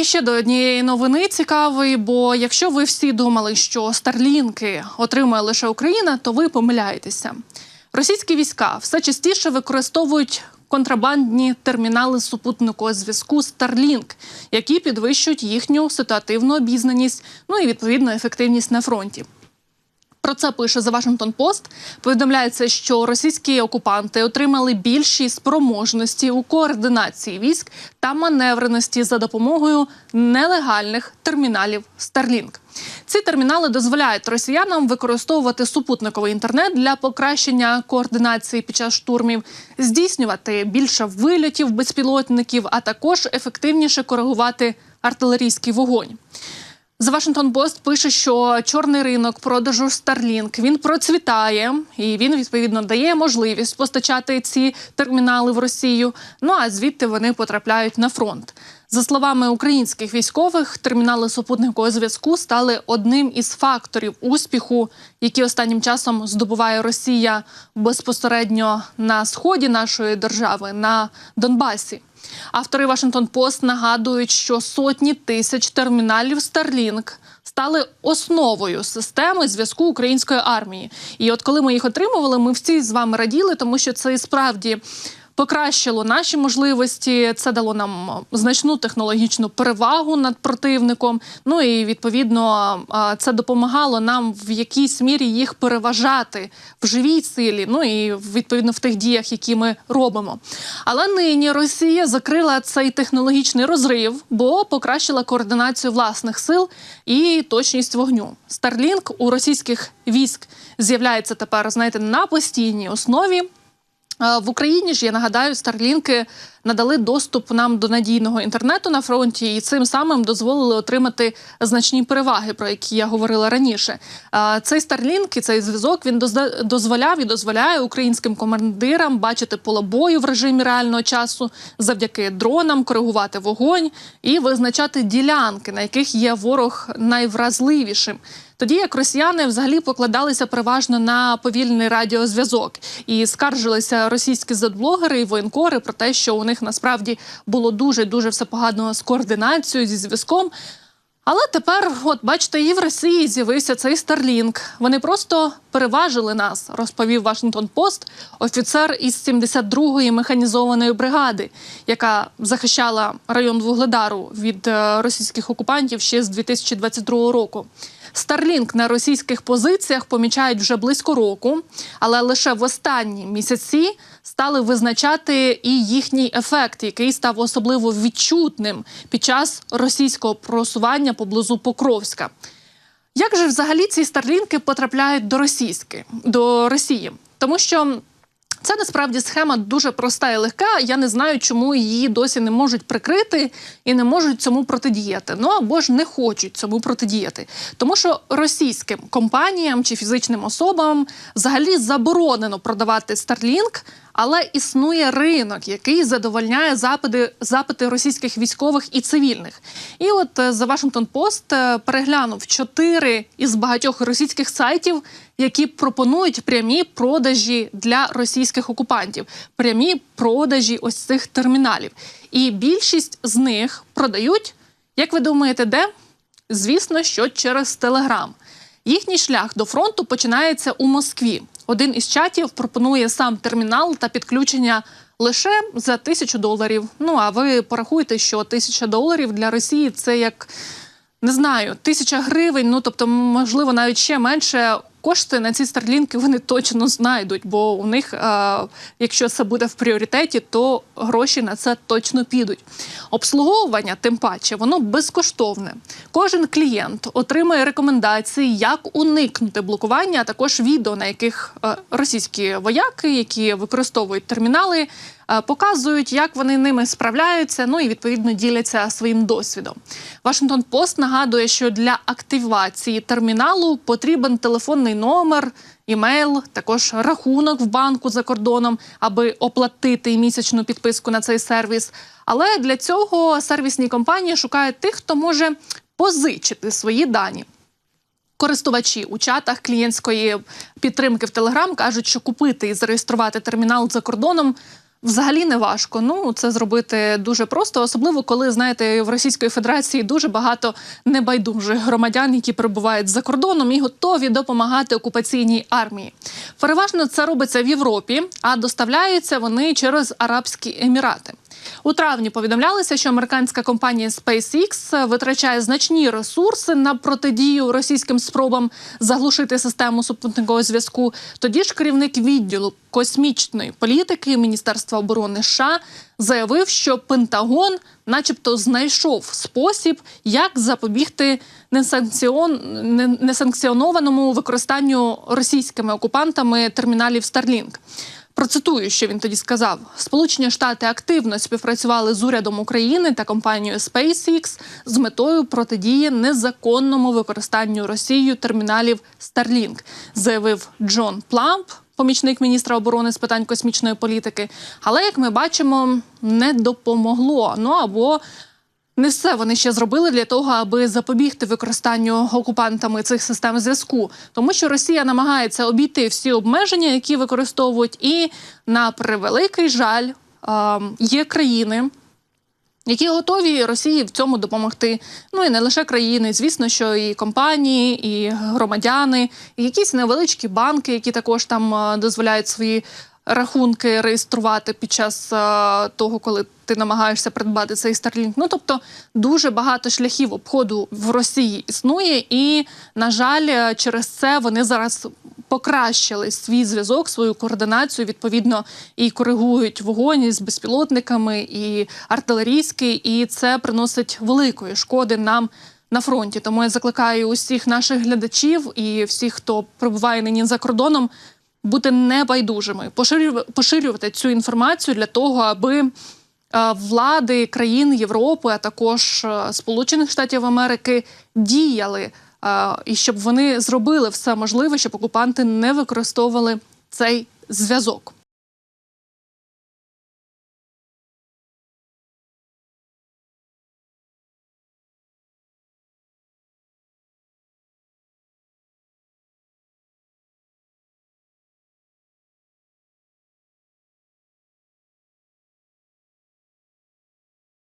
і ще до однієї новини цікавої. Бо якщо ви всі думали, що старлінки отримує лише Україна, то ви помиляєтеся. Російські війська все частіше використовують контрабандні термінали супутникового зв'язку Starlink, які підвищують їхню ситуативну обізнаність, ну і відповідно ефективність на фронті. Про це пише The Washington Post. Повідомляється, що російські окупанти отримали більші спроможності у координації військ та маневреності за допомогою нелегальних терміналів Starlink. Ці термінали дозволяють росіянам використовувати супутниковий інтернет для покращення координації під час штурмів, здійснювати більше вильотів безпілотників, а також ефективніше коригувати артилерійський вогонь. The Washington Post пише, що чорний ринок продажу Starlink він процвітає і він відповідно дає можливість постачати ці термінали в Росію. Ну а звідти вони потрапляють на фронт. За словами українських військових, термінали супутникового зв'язку стали одним із факторів успіху, які останнім часом здобуває Росія безпосередньо на сході нашої держави на Донбасі. Автори Washington Post нагадують, що сотні тисяч терміналів Starlink стали основою системи зв'язку української армії. І от коли ми їх отримували, ми всі з вами раділи, тому що це і справді. Покращило наші можливості, це дало нам значну технологічну перевагу над противником. Ну і відповідно це допомагало нам в якійсь мірі їх переважати в живій силі. Ну і відповідно в тих діях, які ми робимо. Але нині Росія закрила цей технологічний розрив, бо покращила координацію власних сил і точність вогню. Starlink у російських військ з'являється тепер, знаєте, на постійній основі. В Україні ж я нагадаю, старлінки надали доступ нам до надійного інтернету на фронті, і цим самим дозволили отримати значні переваги, про які я говорила раніше. Цей старлінк і цей зв'язок він дозволяв і дозволяє українським командирам бачити поле бою в режимі реального часу завдяки дронам, коригувати вогонь і визначати ділянки, на яких є ворог найвразливішим. Тоді як росіяни взагалі покладалися переважно на повільний радіозв'язок і скаржилися російські задблогери і воєнкори про те, що у них насправді було дуже дуже все погано з координацією зі зв'язком. Але тепер, от бачите, і в Росії з'явився цей Starlink. Вони просто переважили нас, розповів Вашингтон Пост, офіцер із 72-ї механізованої бригади, яка захищала район Вугледару від е, російських окупантів ще з 2022 року. Старлінк на російських позиціях помічають вже близько року, але лише в останні місяці стали визначати і їхній ефект, який став особливо відчутним під час російського просування поблизу Покровська. Як же взагалі ці старлінки потрапляють до російськи до Росії? Тому що це насправді схема дуже проста і легка. Я не знаю, чому її досі не можуть прикрити і не можуть цьому протидіяти. Ну або ж не хочуть цьому протидіяти, тому що російським компаніям чи фізичним особам взагалі заборонено продавати Starlink, але існує ринок, який задовольняє запити запити російських військових і цивільних. І от е, за Washington Post е, переглянув чотири із багатьох російських сайтів, які пропонують прямі продажі для російських окупантів, прямі продажі ось цих терміналів. І більшість з них продають, як ви думаєте, де? Звісно, що через Телеграм. Їхній шлях до фронту починається у Москві. Один із чатів пропонує сам термінал та підключення лише за тисячу доларів. Ну а ви порахуйте, що тисяча доларів для Росії це як не знаю, тисяча гривень. Ну тобто, можливо, навіть ще менше кошти на ці старлінки вони точно знайдуть, бо у них, е, якщо це буде в пріоритеті, то гроші на це точно підуть. Обслуговування, тим паче, воно безкоштовне. Кожен клієнт отримує рекомендації, як уникнути блокування, а також відео, на яких е, російські вояки, які використовують термінали. Е, показують, як вони ними справляються. Ну і відповідно діляться своїм досвідом. Вашингтон Пост нагадує, що для активації терміналу потрібен телефонний номер. Імейл, також рахунок в банку за кордоном, аби оплатити місячну підписку на цей сервіс. Але для цього сервісні компанії шукають тих, хто може позичити свої дані. Користувачі у чатах клієнтської підтримки в Телеграм кажуть, що купити і зареєструвати термінал за кордоном Взагалі не важко. Ну це зробити дуже просто, особливо коли знаєте, в Російської Федерації дуже багато небайдужих громадян, які перебувають за кордоном і готові допомагати окупаційній армії. Переважно це робиться в Європі, а доставляються вони через Арабські Емірати. У травні повідомлялося, що американська компанія SpaceX витрачає значні ресурси на протидію російським спробам заглушити систему супутникового зв'язку. Тоді ж керівник відділу космічної політики Міністерства оборони США заявив, що Пентагон, начебто, знайшов спосіб, як запобігти несанкціон... несанкціонованому використанню російськими окупантами терміналів Starlink. Процитую, що він тоді сказав: Сполучені Штати активно співпрацювали з урядом України та компанією SpaceX з метою протидії незаконному використанню Росією терміналів Starlink, заявив Джон Пламп, помічник міністра оборони з питань космічної політики. Але як ми бачимо, не допомогло. Ну або не все вони ще зробили для того, аби запобігти використанню окупантами цих систем зв'язку, тому що Росія намагається обійти всі обмеження, які використовують, і на превеликий жаль ем, є країни. Які готові Росії в цьому допомогти? Ну і не лише країни, звісно, що і компанії, і громадяни, і якісь невеличкі банки, які також там е, дозволяють свої рахунки реєструвати під час е, того, коли ти намагаєшся придбати цей Starlink. Ну тобто дуже багато шляхів обходу в Росії існує, і на жаль, е, через це вони зараз покращили свій зв'язок, свою координацію. Відповідно, і коригують вогонь із безпілотниками, і артилерійський, і це приносить великої шкоди нам. На фронті, тому я закликаю усіх наших глядачів і всіх, хто перебуває нині за кордоном, бути небайдужими, поширю- поширювати цю інформацію для того, аби е, влади країн Європи, а також е, Сполучених Штатів Америки діяли е, і щоб вони зробили все можливе, щоб окупанти не використовували цей зв'язок.